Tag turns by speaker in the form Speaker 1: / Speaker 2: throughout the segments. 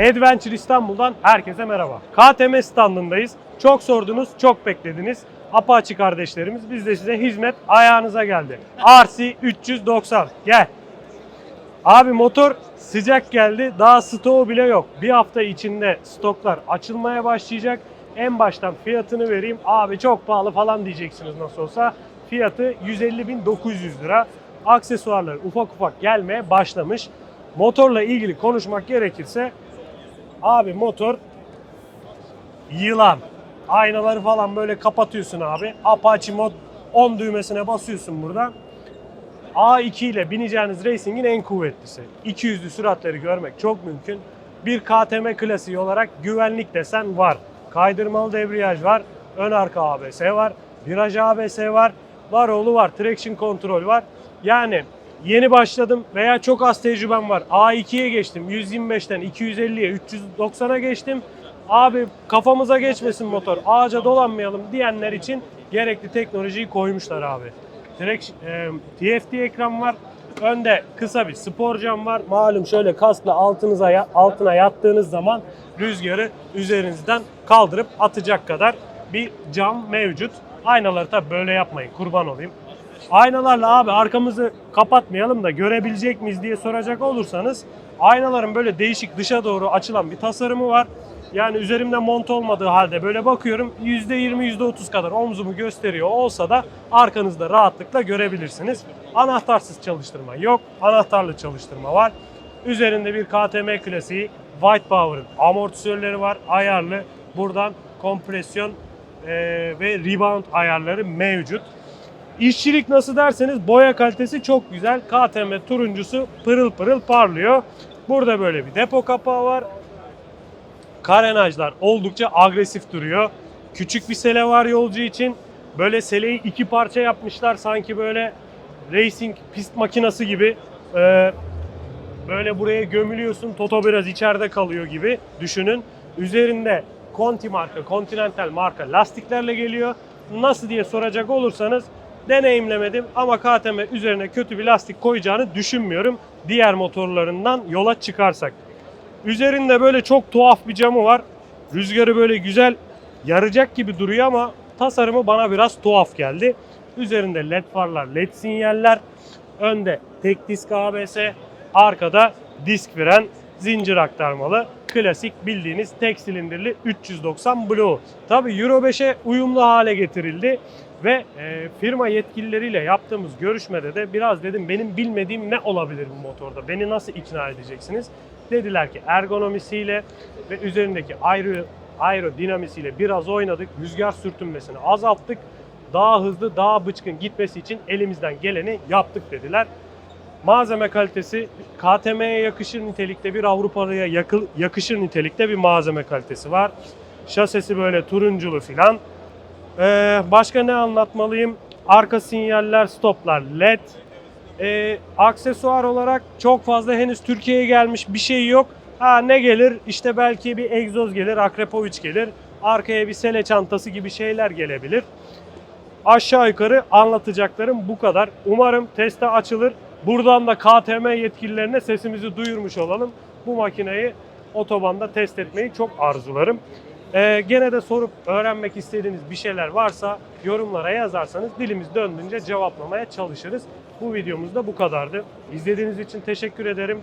Speaker 1: Adventure İstanbul'dan herkese merhaba. KTM standındayız. Çok sordunuz, çok beklediniz. Apache kardeşlerimiz biz de size hizmet ayağınıza geldi. RC 390 gel. Abi motor sıcak geldi. Daha stoğu bile yok. Bir hafta içinde stoklar açılmaya başlayacak. En baştan fiyatını vereyim. Abi çok pahalı falan diyeceksiniz nasıl olsa. Fiyatı 150.900 lira. Aksesuarlar ufak ufak gelmeye başlamış. Motorla ilgili konuşmak gerekirse abi motor yılan. Aynaları falan böyle kapatıyorsun abi. Apache mod 10 düğmesine basıyorsun buradan. A2 ile bineceğiniz racing'in en kuvvetlisi. 200'lü süratleri görmek çok mümkün. Bir KTM klasiği olarak güvenlik desen var. Kaydırmalı debriyaj var. Ön arka ABS var. Viraj ABS var. Var oğlu var. Traction kontrol var. Yani yeni başladım veya çok az tecrübem var. A2'ye geçtim. 125'ten 250'ye 390'a geçtim. Abi kafamıza geçmesin motor. Ağaca dolanmayalım diyenler için gerekli teknolojiyi koymuşlar abi. Direkt e, TFT ekran var. Önde kısa bir spor cam var. Malum şöyle kaskla altınıza altına yattığınız zaman rüzgarı üzerinizden kaldırıp atacak kadar bir cam mevcut. Aynaları tabi böyle yapmayın kurban olayım. Aynalarla abi arkamızı kapatmayalım da görebilecek miyiz diye soracak olursanız aynaların böyle değişik dışa doğru açılan bir tasarımı var. Yani üzerimde mont olmadığı halde böyle bakıyorum %20 %30 kadar omzumu gösteriyor olsa da arkanızda rahatlıkla görebilirsiniz. Anahtarsız çalıştırma yok. Anahtarlı çalıştırma var. Üzerinde bir KTM klasiği White Power'ın amortisörleri var. Ayarlı. Buradan kompresyon ve rebound ayarları mevcut. İşçilik nasıl derseniz boya kalitesi çok güzel. KTM turuncusu pırıl pırıl parlıyor. Burada böyle bir depo kapağı var. Karenajlar oldukça agresif duruyor. Küçük bir sele var yolcu için. Böyle seleyi iki parça yapmışlar sanki böyle racing pist makinası gibi. Ee, böyle buraya gömülüyorsun. Toto biraz içeride kalıyor gibi düşünün. Üzerinde Conti marka, Continental marka lastiklerle geliyor. Nasıl diye soracak olursanız deneyimlemedim ama KTM üzerine kötü bir lastik koyacağını düşünmüyorum. Diğer motorlarından yola çıkarsak. Üzerinde böyle çok tuhaf bir camı var. Rüzgarı böyle güzel yaracak gibi duruyor ama tasarımı bana biraz tuhaf geldi. Üzerinde led farlar, led sinyaller. Önde tek disk ABS, arkada disk fren, zincir aktarmalı. Klasik bildiğiniz tek silindirli 390 Blue. Tabi Euro 5'e uyumlu hale getirildi ve e, firma yetkilileriyle yaptığımız görüşmede de biraz dedim benim bilmediğim ne olabilir bu motorda? Beni nasıl ikna edeceksiniz? Dediler ki ergonomisiyle ve üzerindeki aero, aerodinamisiyle biraz oynadık. Rüzgar sürtünmesini azalttık. Daha hızlı, daha bıçkın gitmesi için elimizden geleni yaptık dediler. Malzeme kalitesi KTM'ye yakışır nitelikte bir Avrupalıya yakışır nitelikte bir malzeme kalitesi var. Şasesi böyle turunculu filan. Ee, başka ne anlatmalıyım? Arka sinyaller, stoplar LED. Ee, aksesuar olarak çok fazla henüz Türkiye'ye gelmiş bir şey yok. Ha ne gelir? İşte belki bir egzoz gelir, Akrepovic gelir. Arkaya bir sele çantası gibi şeyler gelebilir. Aşağı yukarı anlatacaklarım bu kadar. Umarım teste açılır. Buradan da KTM yetkililerine sesimizi duyurmuş olalım. Bu makineyi otobanda test etmeyi çok arzularım. Ee, gene de sorup öğrenmek istediğiniz bir şeyler varsa yorumlara yazarsanız dilimiz döndüğünce cevaplamaya çalışırız. Bu videomuz da bu kadardı. İzlediğiniz için teşekkür ederim.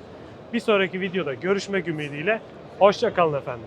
Speaker 1: Bir sonraki videoda görüşmek ümidiyle. Hoşçakalın efendim.